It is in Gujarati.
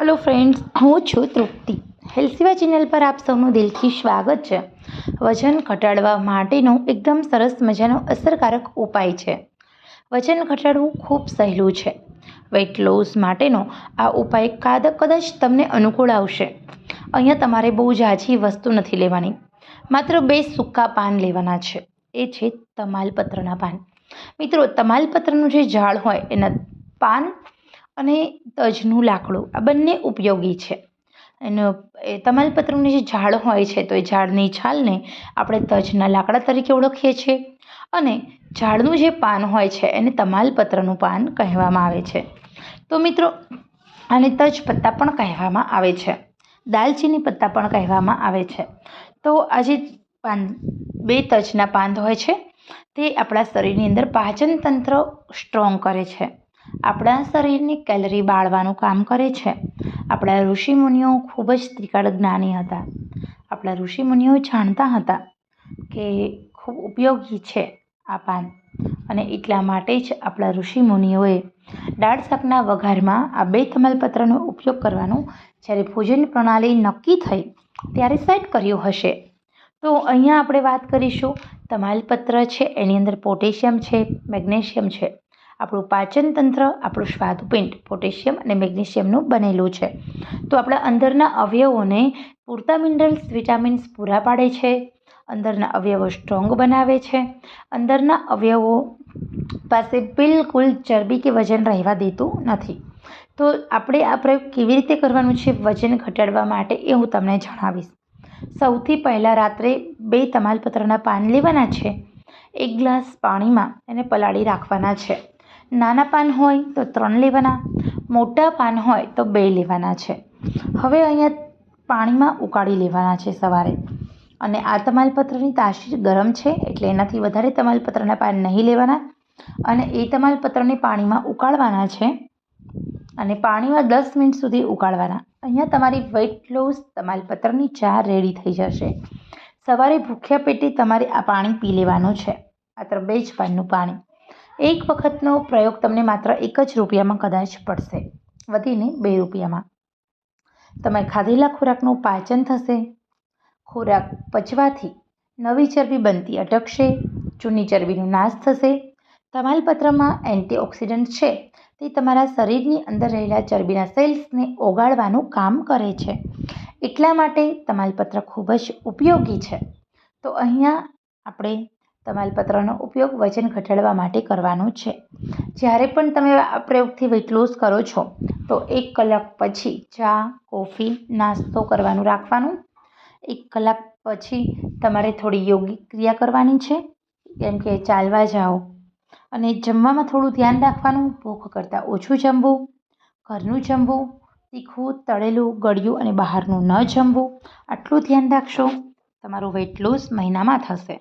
હલો ફ્રેન્ડ્સ હું છું તૃપ્તિ. હેલ્સીવા ચેનલ પર આપ સૌનું દિલથી સ્વાગત છે. વજન ઘટાડવા માટેનો એકદમ સરસ મજાનો અસરકારક ઉપાય છે. વજન ઘટાડવું ખૂબ સહેલું છે. વેઇટ લોસ માટેનો આ ઉપાય કાદ, કદાચ તમને અનુકૂળ આવશે. અહીંયા તમારે બહુ ઝાઝી વસ્તુ નથી લેવાની. માત્ર બે સૂકા પાન લેવાના છે. એ છે તમાલપત્રના પાન. મિત્રો, તમાલપત્રનું જે ઝાડ હોય, એના પાન અને તજનું લાકડું. આ બંને ઉપયોગી છે. એનો, એ તમાલપત્રનું જે ઝાડ હોય છે, તો એ ઝાડની છાલને આપણે તજના લાકડા તરીકે ઓળખીએ છીએ. અને ઝાડનું જે પાન હોય છે, એને તમાલપત્રનું પાન કહેવામાં આવે છે. તો મિત્રો, આને તજ પત્તા પણ કહેવામાં આવે છે. દાલચીની પત્તા પણ કહેવામાં આવે છે. તો આ જે પાન, બે તજના પાન હોય છે, તે આપણા શરીરની અંદર પાચન તંત્ર સ્ટ્રોંગ કરે છે. આપણા શરીરની કેલરી બાળવાનું કામ કરે છે. આપણા ઋષિમુનિઓ ખૂબ જ ત્રિકાળ જ્ઞાની હતા. આપણા ઋષિમુનિઓ જાણતા હતા કે ખૂબ ઉપયોગી છે આ પાન અને એટલા માટે જ આપણા ઋષિમુનિઓએ દાળ શાકના વઘારમાં આ બે તમાલપત્રનો ઉપયોગ કરવાનું જ્યારે ભોજન પ્રણાલી નક્કી થઈ ત્યારે સેટ કર્યું હશે. તો અહીંયા આપણે વાત કરીશું. તમાલપત્ર છે, એની અંદર પોટેશિયમ છે, મેગ્નેશિયમ છે. આપણું પાચનતંત્ર આપણું સ્વાદુપિંડ પોટેશિયમ અને મેગ્નેશિયમનું બનેલું છે. તો આપણા અંદરના અવયવોને પૂરતા મિનરલ્સ, વિટામિન્સ પૂરા પાડે છે. અંદરના અવયવો સ્ટ્રોંગ બનાવે છે. અંદરના અવયવો પાસે બિલકુલ ચરબી કે વજન રહેવા દેતું નથી. તો આપણે આ પ્રયોગ કેવી રીતે કરવાનું છે? વજન ઘટાડવા માટે એ હું તમને જણાવીશ. સૌથી પહેલાં રાત્રે બે તમાલપત્રના પાન લેવાના છે. એક ગ્લાસ પાણીમાં એને પલાળી રાખવાના છે. નાના પાન હોય તો ત્રણ લેવાના, મોટા પાન હોય તો બે લેવાના છે. હવે અહીંયા પાણીમાં ઉકાળી લેવાના છે સવારે. અને આ તમાલપત્રની તાસીર ગરમ છે, એટલે એનાથી વધારે તમાલપત્રના પાન નહીં લેવાના. અને એ તમાલપત્રને પાણીમાં ઉકાળવાના છે. અને પાણીમાં દસ મિનિટ સુધી ઉકાળવાના. અહીંયા તમારી વેઇટ લોસ તમાલપત્રની ચા રેડી થઈ જશે. સવારે ભૂખ્યા પેટે તમારે આ પાણી પી લેવાનું છે. માત્ર બે જ પાનનું પાણી. એક વખતનો પ્રયોગ તમને માત્ર એક જ રૂપિયામાં કદાચ પડશે. વધીને બે રૂપિયામાં. તમે ખાધેલા ખોરાકનું પાચન થશે. ખોરાક પચવાથી નવી ચરબી બનતી અટકશે. જૂની ચરબીનો નાશ થશે. તમાલપત્રમાં એન્ટીઓક્સિડન્ટ છે. તે તમારા શરીરની અંદર રહેલા ચરબીના સેલ્સને ઓગાળવાનું કામ કરે છે. એટલા માટે તમાલપત્ર ખૂબ જ ઉપયોગી છે. તો અહીંયા આપણે તમાલપત્રનો ઉપયોગ વજન ઘટાડવા માટે કરવાનો છે. જ્યારે પણ તમે આ પ્રયોગથી વેઇટ લોસ કરો છો, તો એક કલાક પછી ચા, કોફી, નાસ્તો કરવાનું રાખવાનું. એક કલાક પછી તમારે થોડી યોગિક ક્રિયા કરવાની છે, જેમ કે ચાલવા જાઓ. અને જમવામાં થોડું ધ્યાન રાખવાનું, ભૂખ કરતાં ઓછું જમવું, ઘરનું જમવું, તીખું, તળેલું, ગળ્યું અને બહારનું ન જમવું, આટલું ધ્યાન રાખશો, તમારું વેઇટ લોસ મહિનામાં થશે.